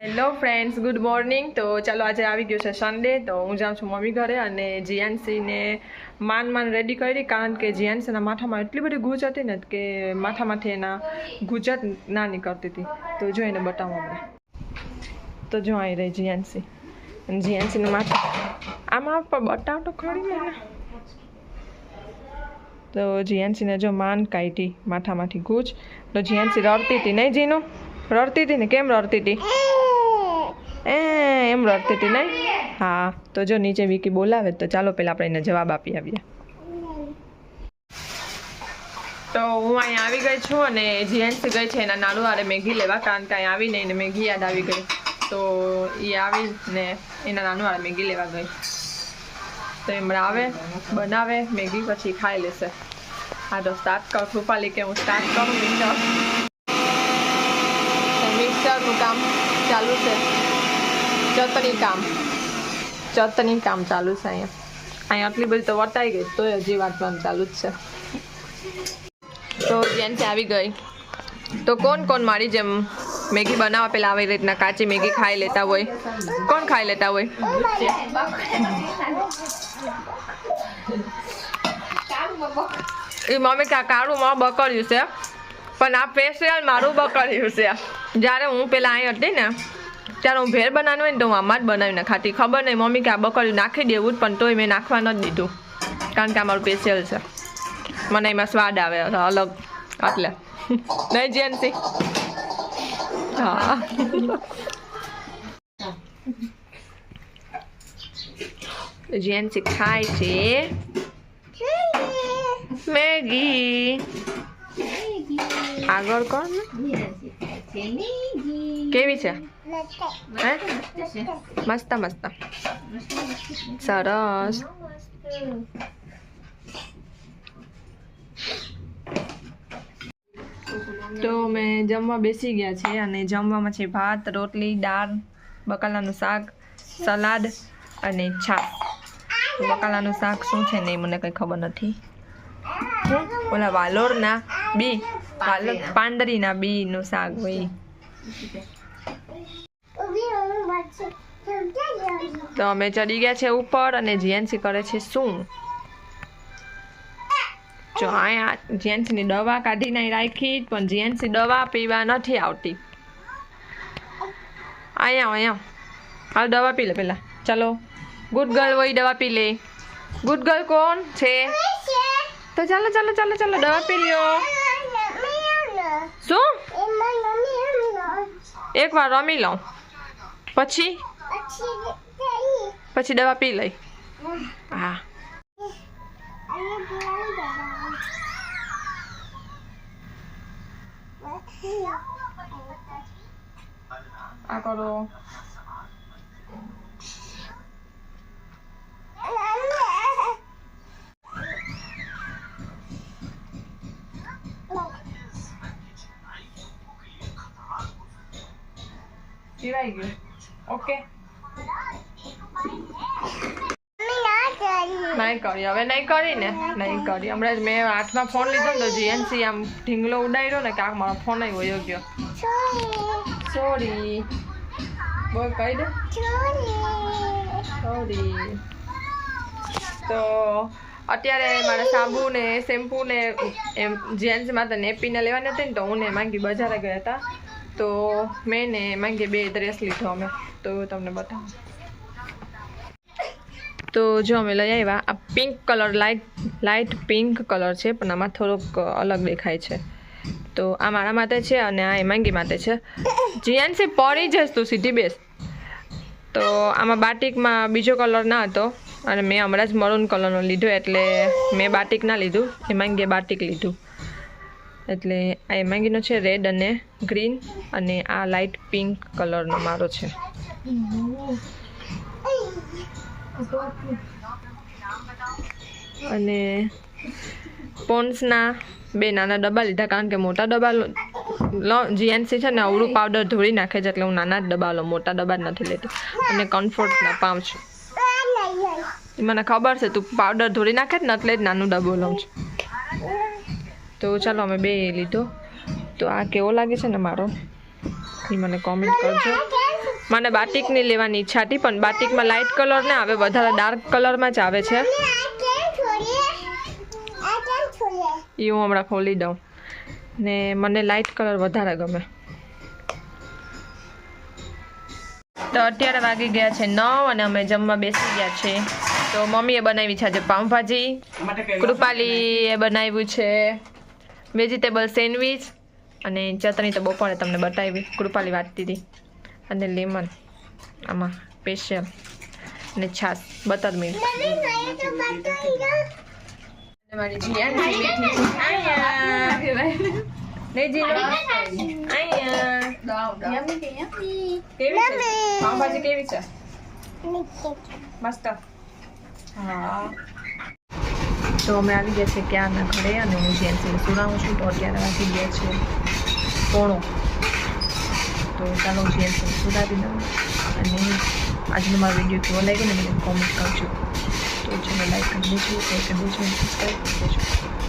Hello friends good morning તો ચાલો આજે આવી ગયો છે સન્ડે તો હું જાઉં છું મમ્મી ઘરે અને જીએનસીને માન માન રેડી કરી. કારણ કે જીએનસીના માથામાં એટલી બધી ગુજ હતી ને કે માથામાંથી એના ગુજત ના નીકળતી હતી. તો જો એને બતાવો હમણાં તો જો આવી રહી જીએનસી અને જીએનસીને માથા. આમાં પણ બતાવ તો ખરી ને તો જીએનસીને જો માન કાઢી માથામાંથી ગુજ. તો જીએનસી રડતી હતી નહીં, જીનું? રડતી હતી ને? કેમ રડતી હતી? એમ રડતી હતી ને હા, તો જો નીચે વિકી બોલાવે તો ચાલો પહેલાં આપણે એને જવાબ આપી આવીએ. તો હું અહીંયા આવી ગઈ છું અને જીએનસી ગઈ છે એના હારે મેગી લેવા. કારણ કે અહીંયા આવીને એને મેગી યાદ આવી ગઈ. તો એ આવીને એના નાનું હારે મેગી લેવા ગઈ. તો એમણે આવે, બનાવે, મેગી પછી ખાઈ લેશે. હા તો સ્ટાર્ટ કરું કૃપાલી કે હું સ્ટાર્ટ કરું મિક્સર મિક્સરનું કામ ચાલુ છે. ચટણી કામ. ચટણી કામ ચાલુ છે અહીંયા. અહીંયા આટલી બધી તો વટાઈ ગઈ, તોય હજી વાંચવાનું ચાલુ જ છે. તો જેનથી આવી ગઈ. તો કોણ કોણ મારી જેમ મેગી બનાવવા? પહેલાં આવી રીતના કાચી મેગી ખાઈ લેતા હોય. કોણ ખાઈ લેતા હોય? એ મમ્મી કા કાળું માં બકર્યું છે. પણ આ સ્પેશિયલ મારું બકર્યું છે. જ્યારે હું પેલા અહીં હતી ને ત્યારે હું ભેળ બનાવી હોય ને તો હું આમાં જ બનાવીને ખાતી ખબર નહીં મમ્મી કે આ બકરી નાખી દેવું જ પણ તોય મેં નાખવા નથી દીધું. કારણ કે આ મારું સ્પેશિયલ છે. મને એમાં સ્વાદ આવે અલગ એટલે નહીં જેન્સી હા. જેન્સી ખાય છે. મેગી. આગળ કોણ? કેવી છે? મસ્ત મસ્ત સરસ તો અમે જમવા બેસી ગયા છે અને જમવામાં છે ભાત રોટલી દાળ બકાલાનું શાક સલાડ અને છાપ બકાલાનું શાક શું છે ને એ મને કંઈ ખબર નથી. ઓલા વાલોરના બી પાંદરીના બીનું શાક હોય. તો અમે ચડી ગયા છે ઉપર અને જીએનસી કરે છે શું? જો અહીંયા જીએનસીની દવા કાઢીને રાખી પણ જીએનસી દવા પીવા નથી આવતી. અહીંયા અહીંયા હાલ દવા પી લે પેલા. ચલો. ગુડ ગર્લ હોય દવા પી લે. ગુડ ગર્લ કોણ છે? તો ચાલો ચાલો ચાલો ચાલો દવા પી લ્યો. શું? એક વાર રમી લઉં. પછી પછી દવા પી લઈ હા આ કરો પીવાઈ ગયું ઓકે નહીં કરી, હવે નહીં કરી ને? નહીં કરી. હમણાં જ મેં હાથમાં ફોન લીધો ને તો જીએનસી આમ ઢીંગલો ઉડાડ્યો ને કાંક મારો ફોન વયો ગયો. સોરી બોલ, કહી દે. સોરી તો અત્યારે મારે સાબુ ને શેમ્પુ ને એમ જેન્ટ્સમાં તો નેપીને લેવાની હતી ને તો હું ને માંગી બજારે ગયા હતા. તો મેં ને માંગી બે ડ્રેસ લીધો અમે. તો તમને બતાવું. તો જો અમે લઈ આવ્યા. આ pink colour light light pink colour છે, પણ આમાં થોડોક અલગ દેખાય છે. તો આ મારા માટે છે અને આ એમાંગી માટે છે. જીએનસી પડી જશ તું સીધી બેસ. તો આમાં બાટિકમાં બીજો કલર ના હતો અને મેં હમણાં જ મરૂન કલરનો લીધો એટલે મેં બાટિક ના લીધું. એમાંગીએ બાટિક લીધું. એટલે આ એમાંગીનો છે રેડ અને ગ્રીન અને આ લાઇટ પિંક કલરનો મારો છે. અને પોન્સના બે નાના ડબ્બા લીધા કારણ કે મોટા ડબ્બા જીએનસી છે ને અવળું પાવડર ધોળી નાખે છે એટલે હું નાના જ ડબ્બા લઉં મોટા ડબ્બા જ નથી લેતી. અને કમ્ફર્ટના પાઉચ એ મને ખબર છે તું પાવડર ધોળી નાખે ને એટલે જ નાનું ડબ્બો લઉં છું. તો ચાલો અમે બે લીધો. તો આ કેવો લાગે છે ને મારો? એ મને કોમેન્ટ કરજો. મને બાટિકની લેવાની ઈચ્છા હતી પણ બાટિકમાં લાઇટ કલર ને આવે વધારે ડાર્ક કલરમાં જ આવે છે. એ હું હમણાં ખોલી દઉં. ને મને લાઇટ કલર વધારે ગમે. તો અત્યારે વાગી ગયા છે નવ અને અમે જમવા બેસી ગયા છે તો મમ્મીએ બનાવી છે આજે પાઉંભાજી. કૃપાલીએ બનાવ્યું છે. વેજીટેબલ સેન્ડવીચ અને ચટણી તો બપોરે તમને બતાવી કૃપાલી વાટતી હતી અને લેમન આમાં સ્પેશિયલ અને છાશ. બટર મિલ્ક કેવી છે? મસ્ત. હા. તો અમે આવી ગયા છે ક્યાંના ઘરે અને હું જેન્સીને સુનાવું છું તો અત્યારે વાગી ગયા છે પોણો. તો ચાલો હું સુધારી દઉં અને આજનો મારો વીડિયો કેવો લાગ્યો ને મને કોમેન્ટ કરજો. તો ચલો લાઈક કરી દેજો શેર કરી દેજો સબસ્ક્રાઈબ કરી દેજો.